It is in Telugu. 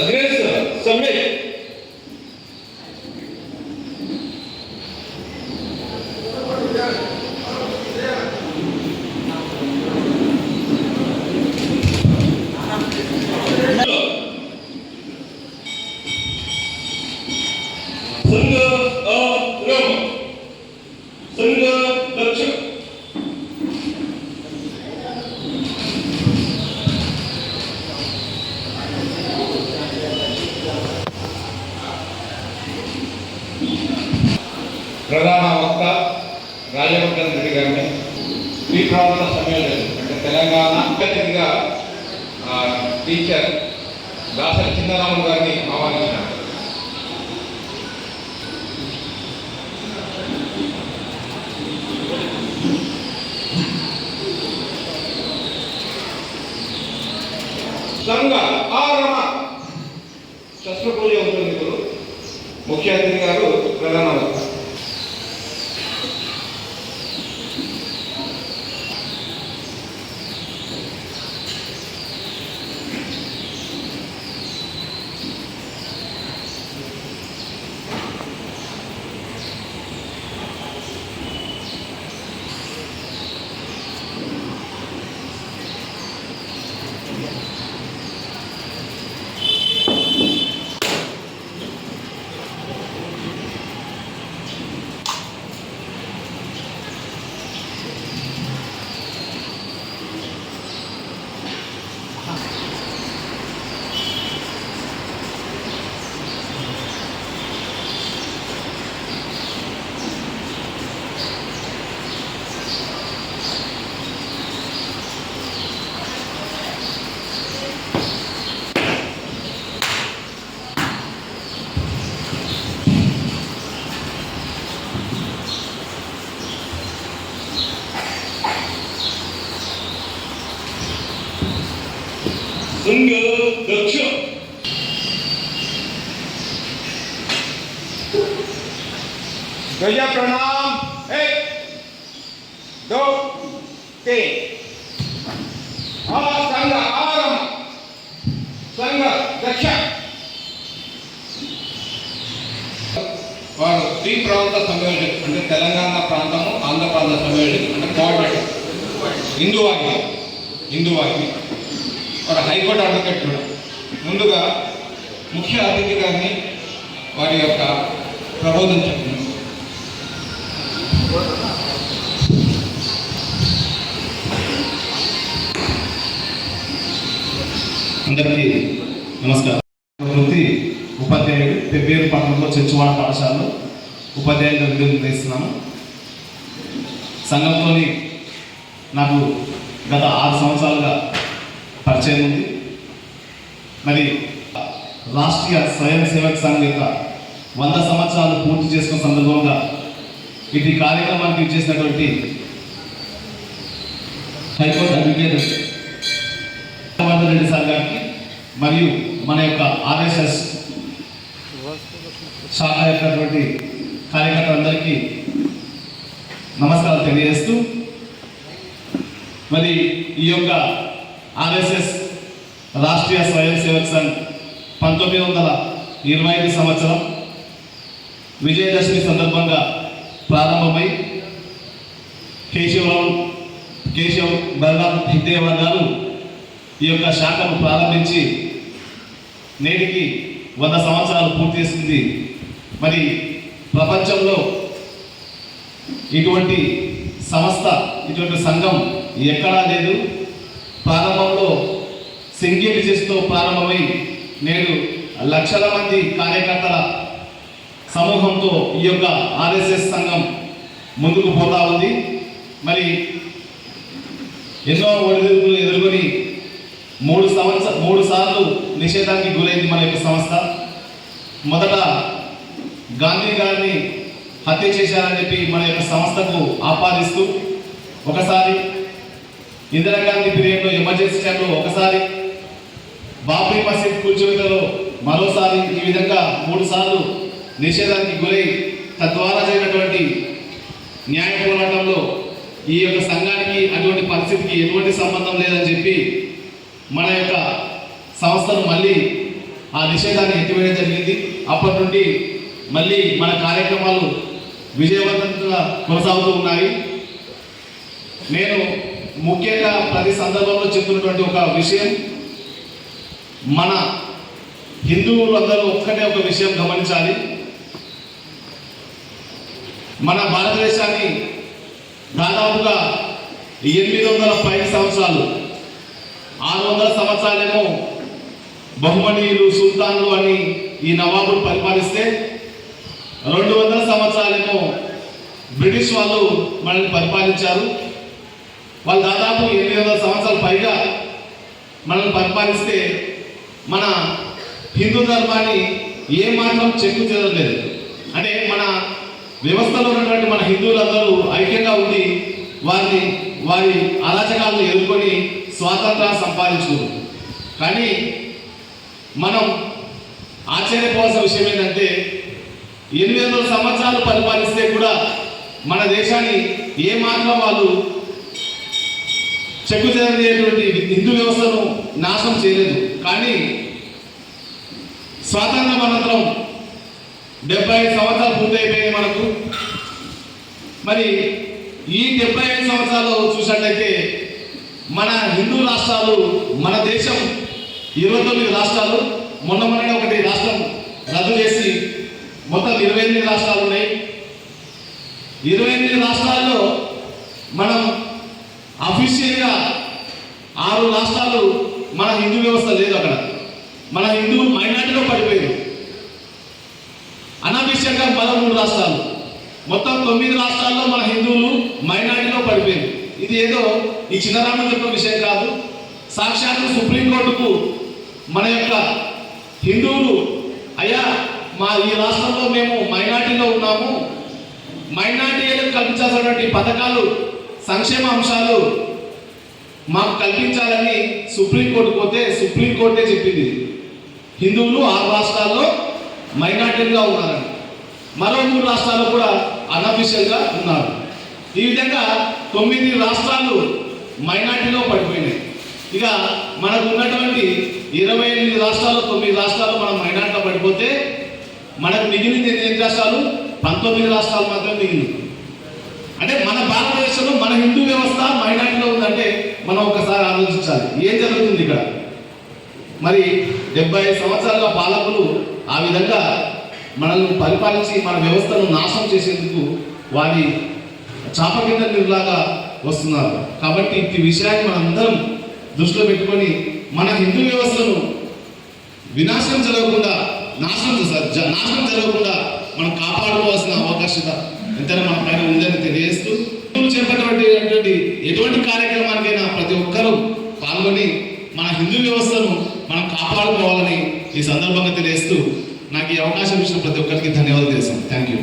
Andrés ప్రధాన వక్త రాజవర్ధన్ రెడ్డి గారిని ఈ ప్రాంత సమ్మేళనం అంటే తెలంగాణ అత్యధికంగా టీచర్ దాసరి చిన్నరాములు గారిని ఆహ్వానించారు. సంఘ ఆరణ శస్త్రపూజ ఉంటుంది ఇప్పుడు. ముఖ్య అతిథి గారు ప్రధాన వక్త శృంగ దక్ష ध्वज प्रणाम एक दो तीन और संघ आरम संघ दक्ष వారు త్రీ ప్రాంత సమ్మేళనం అంటే తెలంగాణ ప్రాంతము ఆంధ్ర ప్రాంత సమ్మేళనం అంటే కోఆర్డినేటర్ హిందూ వాహిని హిందూ వాహిని వారు హైకోర్టు అడ్వకేట్ కూడా ముందుగా ముఖ్య అతిథి గారిని వారి యొక్క ప్రబోధం చెప్తున్నారు అందరికీ నమస్కారం. వృత్తి ఉపాధ్యాయుడు పెబ్బేరు పట్టణంలో చర్చివాడ పాఠశాలలో ఉపాధ్యాయులుగా విధులు నిర్వహిస్తున్నాను సంఘంలోని నాకు గత ఆరు సంవత్సరాలుగా పరిచయం ఉంది. మరి రాష్ట్రీయ స్వయం సేవక్ సంఘం యొక్క వంద సంవత్సరాలు పూర్తి చేసుకున్న సందర్భంగా ఇది కార్యక్రమానికి చేసినటువంటి హైకోర్టు అడ్వకేట్ రెడ్డి సార్ గారికి మరియు మన యొక్క ఆర్ఎస్ఎస్ శాఖ యొక్కటువంటి కార్యకర్తలందరికీ నమస్కారం తెలియజేస్తూ మరి ఈ యొక్క ఆర్ఎస్ఎస్ రాష్ట్రీయ స్వయం సేవక్ సంఘ్ పంతొమ్మిది వందల ఇరవై ఐదు సంవత్సరం విజయదశమి సందర్భంగా ప్రారంభమై కేశవరావు కేశవ్ బలరాం హిద్దేవా గారు ఈ యొక్క శాఖను ప్రారంభించి నేటికి వంద సంవత్సరాలు పూర్తి చేస్తుంది మరి ప్రపంచంలో ఇటువంటి సంస్థ ఇటువంటి సంఘం ఎక్కడా లేదు. ప్రారంభంలో సింగిల్ చేస్తూ ప్రారంభమై నేడు లక్షల మంది కార్యకర్తల సమూహంతో ఈ యొక్క ఆర్ఎస్ఎస్ సంఘం ముందుకు పోతా ఉంది. మరి ఎన్నో ఒడిదుడుకులు ఎదుర్కొని మూడు సంవత్సర మూడు సార్లు నిషేధానికి గురైంది మన యొక్క సంస్థ. మొదట గాంధీ గారిని హత్య చేశారని చెప్పి మన యొక్క సంస్థకు ఆపాదిస్తూ ఒకసారి ఇందిరాగాంధీ పీరియడ్లో ఎమర్జెన్సీ టైంలో ఒకసారి. బాబ్రీ మసీద్ కూల్చివేతలో మరోసారి ఈ విధంగా మూడు సార్లు నిషేధానికి గురై తద్వారా జరిగినటువంటి న్యాయ పోరాటంలో ఈ యొక్క సంఘానికి అటువంటి పరిస్థితికి ఎటువంటి సంబంధం లేదని చెప్పి మన యొక్క సంస్థను మళ్ళీ ఆ నిషేధాన్ని ఎత్తివేయడం జరిగింది. అప్పటి నుండి మళ్ళీ మన కార్యక్రమాలు విజయవంతంగా కొనసాగుతూ ఉన్నాయి. నేను ముఖ్యంగా ప్రతి సందర్భంలో చెప్తున్నటువంటి ఒక విషయం మన హిందువులు అందరూ ఒక్కటే ఒక విషయం గమనించాలి. మన భారతదేశాన్ని దాదాపుగా ఎనిమిది వందల పై సంవత్సరాలు ఆరు వందల సంవత్సరాలేమో బహుమనీయులు సుల్తాన్లు అని ఈ నవాబులు పరిపాలిస్తే రెండు వందల సంవత్సరాలేమో బ్రిటిష్ వాళ్ళు మనల్ని పరిపాలించారు. వాళ్ళు దాదాపు ఎనిమిది వందల సంవత్సరాల పైగా మనల్ని పరిపాలిస్తే మన హిందూ ధర్మాన్ని ఏ మాత్రం చెక్కు చెదరలేదు అంటే మన వ్యవస్థలో ఉన్నటువంటి మన హిందువులందరూ ఐక్యంగా ఉండి వారిని వారి అరాచకాలను ఎదుర్కొని స్వాతంత్రాన్ని సంపాదించుకున్నారు. కానీ మనం ఆశ్చర్యపోవాల్సిన విషయం ఏంటంటే ఎనిమిది వందల సంవత్సరాలు పరిపాలిస్తే కూడా మన దేశాన్ని ఏ మాత్రం వాళ్ళు చెక్కు చెదరలేటువంటి హిందూ వ్యవస్థను నాశనం చేయలేదు. కానీ స్వాతంత్రం అనంతరం డెబ్బై ఐదు సంవత్సరాలు పూర్తయిపోయాయి మనకు. మరి ఈ డెబ్బై ఐదు సంవత్సరాలు చూసినట్లయితే మన హిందూ రాష్ట్రాలు మన దేశం ఇరవై తొమ్మిది రాష్ట్రాలు మొన్న మొన్న ఒకటి రాష్ట్రం రద్దు చేసి మొత్తం ఇరవై ఎనిమిది రాష్ట్రాలు ఉన్నాయి. ఇరవై ఎనిమిది రాష్ట్రాల్లో మనం అఫీషియల్గా ఆరు రాష్ట్రాలు మన హిందూ వ్యవస్థ లేదు అక్కడ. మన హిందూ మైనార్టీలో పడిపోయింది. అనఫీషియల్గా పదమూడు రాష్ట్రాలు. మొత్తం తొమ్మిది రాష్ట్రాల్లో మన హిందువులు మైనార్టీలో పడిపోయింది. ఇది ఏదో ఈ చిన్నరామ చెప్పిన విషయం కాదు. సాక్షాత్తు సుప్రీంకోర్టుకు మన యొక్క హిందువులు అయ్యా మా ఈ రాష్ట్రంలో మేము మైనార్టీలో ఉన్నాము. మైనార్టీలకు కల్పించాల్సినటువంటి పథకాలు సంక్షేమ అంశాలు మాకు కల్పించాలని సుప్రీంకోర్టు పోతే సుప్రీంకోర్టే చెప్పింది. హిందువులు ఆరు రాష్ట్రాల్లో మైనార్టీలుగా ఉన్నారని. మరో మూడు రాష్ట్రాల్లో కూడా అన్అఫీషియల్గా ఉన్నారు. ఈ విధంగా తొమ్మిది రాష్ట్రాలు మైనార్టీలో పడిపోయినాయి. ఇక మనకు ఉన్నటువంటి ఇరవై ఎనిమిది రాష్ట్రాలు తొమ్మిది రాష్ట్రాలు మనం మైనార్టీలో పడిపోతే మనకు మిగిలింది ఎన్ని రాష్ట్రాలు? పంతొమ్మిది రాష్ట్రాలు మాత్రమే మిగిలింది. అంటే మన భారతదేశంలో మన హిందూ వ్యవస్థ మైనార్టీలో ఉందంటే మనం ఒకసారి ఆలోచించాలి. ఏం జరుగుతుంది ఇక్కడ? మరి డెబ్బై ఐదు సంవత్సరాల పాలకులు ఆ విధంగా మనల్ని పరిపాలించి మన వ్యవస్థను నాశనం చేసేందుకు వారి చాప కింద నిర్లాగా వస్తున్నారు. కాబట్టి ఈ విషయాన్ని మనందరం దృష్టిలో పెట్టుకొని మన హిందూ వ్యవస్థను వినాశనం జరగకుండా నాశనం జ- నాశనం జరగకుండా మనం కాపాడుకోవాల్సిన అవకాశత ఎంతైనా మన పైన ఉందని తెలియజేస్తూ హిందువులు చేపట్టినటువంటి ఎటువంటి కార్యక్రమానికైనా ప్రతి ఒక్కరూ పాల్గొని మన హిందూ వ్యవస్థను మనం కాపాడుకోవాలని ఈ సందర్భంగా తెలియజేస్తూ నాకు ఈ అవకాశం ఇచ్చిన ప్రతి ఒక్కరికి ధన్యవాదాలు చేస్తాను థ్యాంక్ యూ